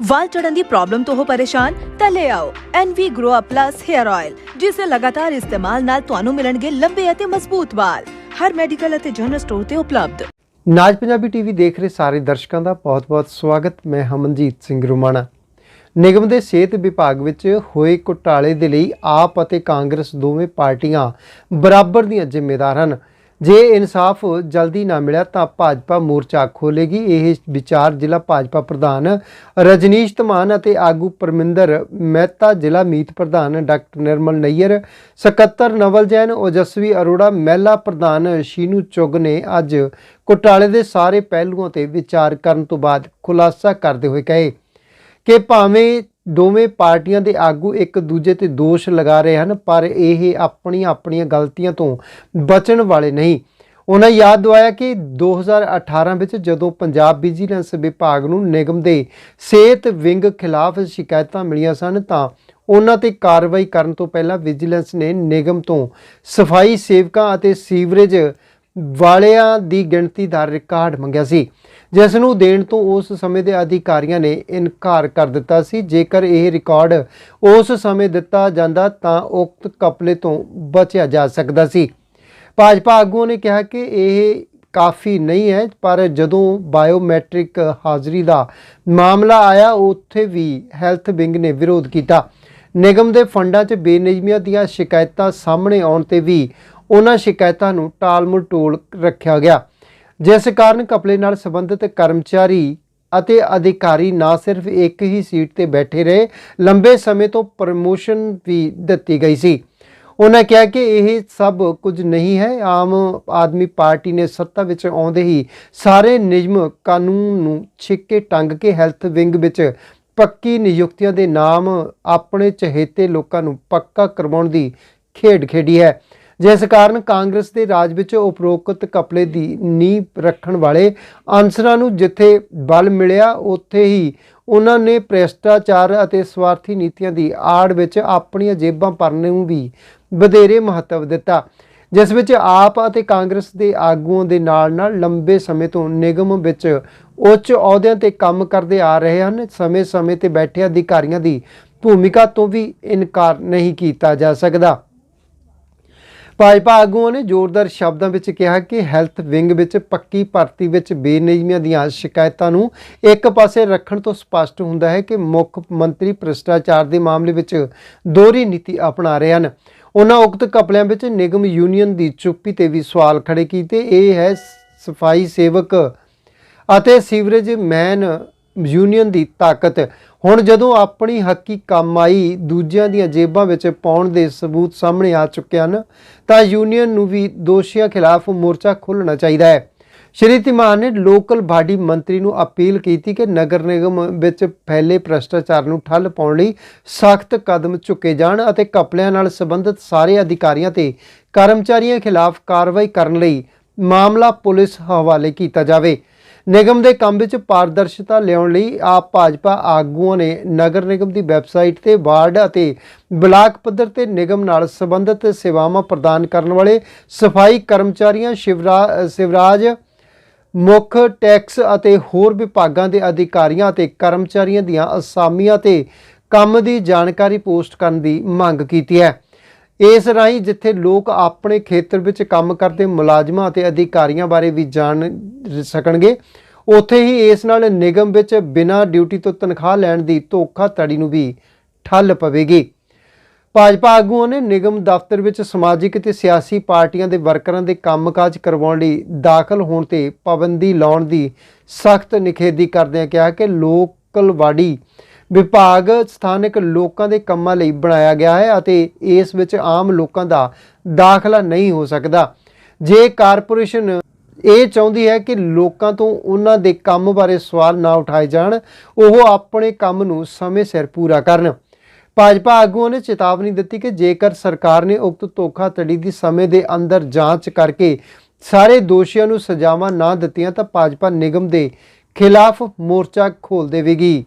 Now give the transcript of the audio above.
ਵਾਲ ਝੜਨ ਦੀ problem ਤੋਂ ਹੋ ਪਰੇਸ਼ਾਨ, ਤਾਂ ਲੈ ਆਓ NV Grow Up Plus Hair Oil, ਜਿਸ ਦੇ ਲਗਾਤਾਰ ਇਸਤੇਮਾਲ ਨਾਲ ਤੁਹਾਨੂੰ ਮਿਲਣਗੇ ਲੰਬੇ ਅਤੇ ਮਜ਼ਬੂਤ ਵਾਲ। ਹਰ ਮੈਡੀਕਲ ਅਤੇ ਜਨਰਲ ਸਟੋਰ ਤੇ ਉਪਲਬਧ। ਨਾਜ ਪੰਜਾਬੀ ਟੀਵੀ ਦੇਖ ਰਹੇ ਸਾਰੇ ਦਰਸ਼ਕਾਂ ਦਾ ਬਹੁਤ-ਬਹੁਤ ਸਵਾਗਤ। ਮੈਂ ਹਮਨਜੀਤ ਸਿੰਘ ਰੁਮਾਣਾ। ਨਿਗਮ ਦੇ ਸਿਹਤ ਵਿਭਾਗ ਵਿੱਚ ਹੋਏ ਘੁਟਾਲੇ ਦੇ ਲਈ ਆਪ ਅਤੇ ਕਾਂਗਰਸ ਦੋਵੇਂ ਪਾਰਟੀਆਂ ਬਰਾਬਰ ਦੀਆਂ ਜ਼ਿੰਮੇਦਾਰ ਹਨ। ਜੇ ਇਨਸਾਫ ਜਲਦੀ ਨਾ ਮਿਲਿਆ ਤਾਂ ਭਾਜਪਾ ਮੋਰਚਾ ਖੋਲੇਗੀ ਇਹ ਵਿਚਾਰ ਜ਼ਿਲ੍ਹਾ ਭਾਜਪਾ ਪ੍ਰਧਾਨ ਰਜਨੀਸ਼ ਧਮਾਨ ਅਤੇ ਆਗੂ ਪਰਮਿੰਦਰ ਮਹਿਤਾ, ਜ਼ਿਲ੍ਹਾ ਮੀਤ ਪ੍ਰਧਾਨ ਡਾਕਟਰ ਨਿਰਮਲ ਨਈਅਰ, ਸਕੱਤਰ ਨਵਲ ਜੈਨ ਓਜਸਵੀ ਅਰੋੜਾ, ਮਹਿਲਾ ਪ੍ਰਧਾਨ ਸ਼ੀਨੂ ਚੁੱਗ ਨੇ ਅੱਜ ਘੁਟਾਲੇ ਦੇ ਸਾਰੇ ਪਹਿਲੂਆਂ ਤੇ ਵਿਚਾਰ ਕਰਨ ਤੋਂ ਬਾਅਦ ਖੁਲਾਸਾ ਕਰਦੇ ਹੋਏ ਕਹੇ ਕਿ ਭਾਵੇਂ ਦੋਵੇਂ ਪਾਰਟੀਆਂ ਦੇ ਆਗੂ ਇੱਕ ਦੂਜੇ ਤੇ ਦੋਸ਼ ਲਗਾ ਰਹੇ ਹਨ, ਪਰ ਇਹ ਆਪਣੀਆਂ ਆਪਣੀਆਂ ਗਲਤੀਆਂ ਤੋਂ ਬਚਣ ਵਾਲੇ ਨਹੀਂ। ਉਹਨਾਂ ਯਾਦ ਦਿਵਾਇਆ ਕਿ 2018 ਵਿੱਚ ਜਦੋਂ ਪੰਜਾਬ ਵਿਜੀਲੈਂਸ ਵਿਭਾਗ ਨੂੰ ਨਿਗਮ ਦੇ ਸਿਹਤ ਵਿੰਗ ਖਿਲਾਫ ਸ਼ਿਕਾਇਤਾਂ ਮਿਲੀਆਂ ਸਨ, ਤਾਂ ਉਹਨਾਂ ਤੇ ਕਾਰਵਾਈ ਕਰਨ ਤੋਂ ਪਹਿਲਾਂ ਵਿਜੀਲੈਂਸ ਨੇ ਨਿਗਮ ਤੋਂ ਸਫ਼ਾਈ ਸੇਵਕਾਂ ਅਤੇ ਸੀਵਰੇਜ ਵਾਲਿਆਂ ਦੀ ਗਿਣਤੀ ਦਾ ਰਿਕਾਰਡ ਮੰਗਿਆ ਸੀ। ਜਿਸ ਨੂੰ ਦੇਣ ਤੋਂ ਉਸ ਸਮੇਂ ਦੇ ਅਧਿਕਾਰੀਆਂ ਨੇ ਇਨਕਾਰ ਕਰ ਦਿੱਤਾ ਸੀ। ਜੇਕਰ ਇਹ ਰਿਕਾਰਡ ਉਸ ਸਮੇਂ ਦਿੱਤਾ ਜਾਂਦਾ ਤਾਂ ਉਕਤ ਕਪਲੇ ਤੋਂ ਬਚਿਆ ਜਾ ਸਕਦਾ ਸੀ। ਭਾਜਪਾ ਆਗੂਆਂ ਨੇ ਕਿਹਾ ਕਿ ਇਹ ਕਾਫੀ ਨਹੀਂ ਹੈ, ਪਰ ਜਦੋਂ ਬਾਇਓਮੈਟ੍ਰਿਕ ਹਾਜ਼ਰੀ ਦਾ ਮਾਮਲਾ ਆਇਆ, ਉੱਥੇ ਵੀ ਹੈਲਥ ਵਿੰਗ ਨੇ ਵਿਰੋਧ ਕੀਤਾ। ਨਿਗਮ ਦੇ ਫੰਡਾਂ 'ਚ ਬੇਨਿਯਮੀਆਂ ਦੀਆਂ ਸ਼ਿਕਾਇਤਾਂ ਸਾਹਮਣੇ ਆਉਣ ਤੇ ਵੀ ਉਹਨਾਂ ਸ਼ਿਕਾਇਤਾਂ ਨੂੰ ਟਾਲ-ਮਟੋਲ ਰੱਖਿਆ ਗਿਆ। ਜਿਸ ਕਾਰਨ ਕਪਲੇ ਨਾਲ ਸੰਬੰਧਿਤ ਕਰਮਚਾਰੀ ਅਤੇ ਅਧਿਕਾਰੀ ਨਾ ਸਿਰਫ ਇੱਕ ਹੀ ਸੀਟ ਤੇ ਬੈਠੇ ਰਹੇ, ਲੰਬੇ ਸਮੇਂ ਤੋਂ ਪ੍ਰਮੋਸ਼ਨ ਵੀ ਦਿੱਤੀ ਗਈ ਸੀ। ਉਹਨਾਂ ਕਿਹਾ ਕਿ ਇਹ ਸਭ ਕੁਝ ਨਹੀਂ ਹੈ, ਆਮ ਆਦਮੀ ਪਾਰਟੀ ਨੇ ਸੱਤਾ ਵਿੱਚ ਆਉਂਦੇ ਹੀ ਸਾਰੇ ਨਿਯਮ ਕਾਨੂੰਨ ਨੂੰ ਛਿੱਕੇ ਟੰਗ ਕੇ ਹੈਲਥ ਵਿੰਗ ਵਿੱਚ ਪੱਕੀ ਨਿਯੁਕਤੀਆਂ ਦੇ ਨਾਮ ਆਪਣੇ ਚਹੇਤੇ ਲੋਕਾਂ ਨੂੰ ਪੱਕਾ ਕਰਵਾਉਣ ਦੀ ਖੇਡ ਖੇਡੀ ਹੈ। ਜਿਸ ਕਾਰਨ ਕਾਂਗਰਸ ਦੇ ਰਾਜ ਵਿੱਚ ਉਪਰੋਕਤ ਕਪਲੇ ਦੀ ਨੀਂਹ ਰੱਖਣ ਵਾਲੇ ਅਨਸਰਾਂ ਨੂੰ ਜਿੱਥੇ ਬਲ ਮਿਲਿਆ, ਉੱਥੇ ਹੀ ਉਹਨਾਂ ਨੇ ਭ੍ਰਿਸ਼ਟਾਚਾਰ ਅਤੇ ਸਵਾਰਥੀ ਨੀਤੀਆਂ ਦੀ ਆੜ ਵਿੱਚ ਆਪਣੀਆਂ ਜੇਬਾਂ ਭਰਨ ਨੂੰ ਵੀ ਵਧੇਰੇ ਮਹੱਤਵ ਦਿੱਤਾ, ਜਿਸ ਵਿੱਚ ਆਪ ਅਤੇ ਕਾਂਗਰਸ ਦੇ ਆਗੂਆਂ ਦੇ ਨਾਲ ਨਾਲ ਲੰਬੇ ਸਮੇਂ ਤੋਂ ਨਿਗਮ ਵਿੱਚ ਉੱਚ ਅਹੁਦਿਆਂ ਤੇ ਕੰਮ ਕਰਦੇ ਆ ਰਹੇ ਹਨ। ਸਮੇਂ-ਸਮੇਂ ਤੇ ਬੈਠੇ ਅਧਿਕਾਰੀਆਂ ਦੀ ਭੂਮਿਕਾ ਤੋਂ ਵੀ ਇਨਕਾਰ ਨਹੀਂ ਕੀਤਾ ਜਾ ਸਕਦਾ। ਭਾਜਪਾ ਆਗੂਆਂ ਨੇ ਜ਼ੋਰਦਾਰ ਸ਼ਬਦਾਂ ਵਿੱਚ ਕਿਹਾ ਕਿ ਹੈਲਥ ਵਿੰਗ ਵਿੱਚ ਪੱਕੀ ਭਰਤੀ ਵਿੱਚ ਬੇਨਿਯਮੀਆਂ ਦੀਆਂ ਸ਼ਿਕਾਇਤਾਂ ਨੂੰ ਇੱਕ ਪਾਸੇ ਰੱਖਣ ਤੋਂ ਸਪਸ਼ਟ ਹੁੰਦਾ ਹੈ ਕਿ ਮੁੱਖ ਮੰਤਰੀ ਭ੍ਰਿਸ਼ਟਾਚਾਰ ਦੇ ਮਾਮਲੇ ਵਿੱਚ ਦੋਹਰੀ ਨੀਤੀ ਅਪਣਾ ਰਹੇ ਹਨ। ਉਹਨਾਂ ਉਕਤ ਕਪਲਿਆਂ ਵਿੱਚ ਨਿਗਮ ਯੂਨੀਅਨ ਦੀ ਚੁੱਪੀ ਤੇ ਵੀ ਸਵਾਲ ਖੜੇ ਕੀਤੇ। ਇਹ ਹੈ ਸਫ਼ਾਈ ਸੇਵਕ ਅਤੇ ਸੀਵਰੇਜ ਮੈਨ ਯੂਨੀਅਨ ਦੀ ਤਾਕਤ। ਹੁਣ ਜਦੋਂ ਆਪਣੀ ਹੱਕੀ ਕਮਾਈ ਦੂਜਿਆਂ ਦੀਆਂ ਜੇਬਾਂ ਵਿੱਚ ਪਾਉਣ ਦੇ ਸਬੂਤ ਸਾਹਮਣੇ ਆ ਚੁੱਕੇ ਹਨ, ਤਾਂ ਯੂਨੀਅਨ ਨੂੰ ਵੀ ਦੋਸ਼ੀਆਂ ਖਿਲਾਫ ਮੋਰਚਾ ਖੋਲ੍ਹਣਾ ਚਾਹੀਦਾ ਹੈ। ਸ਼੍ਰੀ ਧੀਮਾਨ ਨੇ ਲੋਕਲ ਬਾਡੀ ਮੰਤਰੀ ਨੂੰ ਅਪੀਲ ਕੀਤੀ ਕਿ ਨਗਰ ਨਿਗਮ ਵਿੱਚ ਫੈਲੇ ਭ੍ਰਸ਼ਟਾਚਾਰ ਨੂੰ ਠੱਲ ਪਾਉਣ ਲਈ ਸਖਤ ਕਦਮ ਚੁੱਕੇ ਜਾਣ ਅਤੇ ਕਪਲਿਆਂ ਨਾਲ ਸੰਬੰਧਿਤ ਸਾਰੇ ਅਧਿਕਾਰੀਆਂ ਤੇ ਕਰਮਚਾਰੀਆਂ ਖਿਲਾਫ ਕਾਰਵਾਈ ਕਰਨ ਲਈ ਮਾਮਲਾ ਪੁਲਿਸ ਹਵਾਲੇ ਕੀਤਾ ਜਾਵੇ। ਨਿਗਮ ਦੇ ਕੰਮ ਵਿੱਚ ਪਾਰਦਰਸ਼ਤਾ ਲਿਆਉਣ ਲਈ ਆਪ ਭਾਜਪਾ ਆਗੂਆਂ ਨੇ ਨਗਰ ਨਿਗਮ ਦੀ ਵੈਬਸਾਈਟ ਤੇ ਵਾਰਡ ਅਤੇ ਬਲਾਕ ਪੱਧਰ ਤੇ ਨਿਗਮ ਨਾਲ ਸੰਬੰਧਿਤ ਸੇਵਾਵਾਂ ਪ੍ਰਦਾਨ ਕਰਨ ਵਾਲੇ ਸਫ਼ਾਈ ਕਰਮਚਾਰੀਆਂ, ਸ਼ਿਵਰਾ, ਸਿਵਰਾਜ ਮੁੱਖ, ਟੈਕਸ ਅਤੇ ਹੋਰ ਵਿਭਾਗਾਂ ਦੇ ਅਧਿਕਾਰੀਆਂ ਅਤੇ ਕਰਮਚਾਰੀਆਂ ਦੀਆਂ ਅਸਾਮੀਆਂ ਤੇ ਕੰਮ ਦੀ ਜਾਣਕਾਰੀ ਪੋਸਟ ਕਰਨ ਦੀ ਮੰਗ ਕੀਤੀ ਹੈ। ਇਸ ਰਾਹੀਂ ਜਿੱਥੇ ਲੋਕ ਆਪਣੇ ਖੇਤਰ ਵਿੱਚ ਕੰਮ ਕਰਦੇ, ਮੁਲਾਜ਼ਮਾਂ ਅਤੇ ਅਧਿਕਾਰੀਆਂ ਬਾਰੇ ਵੀ ਜਾਣ ਸਕਣਗੇ, ਉੱਥੇ ਹੀ ਇਸ ਨਾਲ ਨਿਗਮ ਵਿੱਚ ਬਿਨਾਂ ਡਿਊਟੀ ਤੋਂ ਤਨਖਾਹ ਲੈਣ ਦੀ ਧੋਖਾਧੜੀ ਨੂੰ ਵੀ ਠੱਲ ਪਵੇਗੀ। ਭਾਜਪਾ ਆਗੂਆਂ ਨੇ ਨਿਗਮ ਦਫ਼ਤਰ ਵਿੱਚ ਸਮਾਜਿਕ ਤੇ ਸਿਆਸੀ ਪਾਰਟੀਆਂ ਦੇ ਵਰਕਰਾਂ ਦੇ ਕੰਮਕਾਜ ਕਰਵਾਉਣ ਲਈ ਦਾਖਲ ਹੋਣ ਤੇ ਪਾਬੰਦੀ ਲਾਉਣ ਦੀ ਸਖਤ ਨਿਖੇਧੀ ਕਰਦਿਆਂ ਕਿਹਾ ਕਿ ਲੋਕਲ ਵਿਭਾਗ ਸਥਾਨਕ ਲੋਕਾਂ ਦੇ ਕੰਮਾਂ ਲਈ ਬਣਾਇਆ ਗਿਆ ਹੈ ਅਤੇ ਇਸ ਵਿੱਚ ਆਮ ਲੋਕਾਂ ਦਾ ਦਾਖਲਾ ਨਹੀਂ ਹੋ ਸਕਦਾ। ਜੇ ਕਾਰਪੋਰੇਸ਼ਨ ਇਹ ਚਾਹੁੰਦੀ ਹੈ ਕਿ ਲੋਕਾਂ ਤੋਂ ਉਹਨਾਂ ਦੇ ਕੰਮ ਬਾਰੇ ਸਵਾਲ ਨਾ ਉਠਾਏ ਜਾਣ, ਉਹ ਆਪਣੇ ਕੰਮ ਨੂੰ ਸਮੇਂ ਸਿਰ ਪੂਰਾ ਕਰਨ। ਭਾਜਪਾ ਆਗੂਆਂ ਨੇ ਚੇਤਾਵਨੀ ਦਿੱਤੀ ਕਿ ਜੇਕਰ ਸਰਕਾਰ ਨੇ ਉਕਤ ਧੋਖਾਧੜੀ ਦੀ ਸਮੇਂ ਦੇ ਅੰਦਰ ਜਾਂਚ ਕਰਕੇ ਸਾਰੇ ਦੋਸ਼ੀਆਂ ਨੂੰ ਸਜ਼ਾਵਾਂ ਨਾ ਦਿੱਤੀਆਂ, ਤਾਂ ਭਾਜਪਾ ਨਿਗਮ ਦੇ ਖਿਲਾਫ ਮੋਰਚਾ ਖੋਲ ਦੇਵੇਗੀ।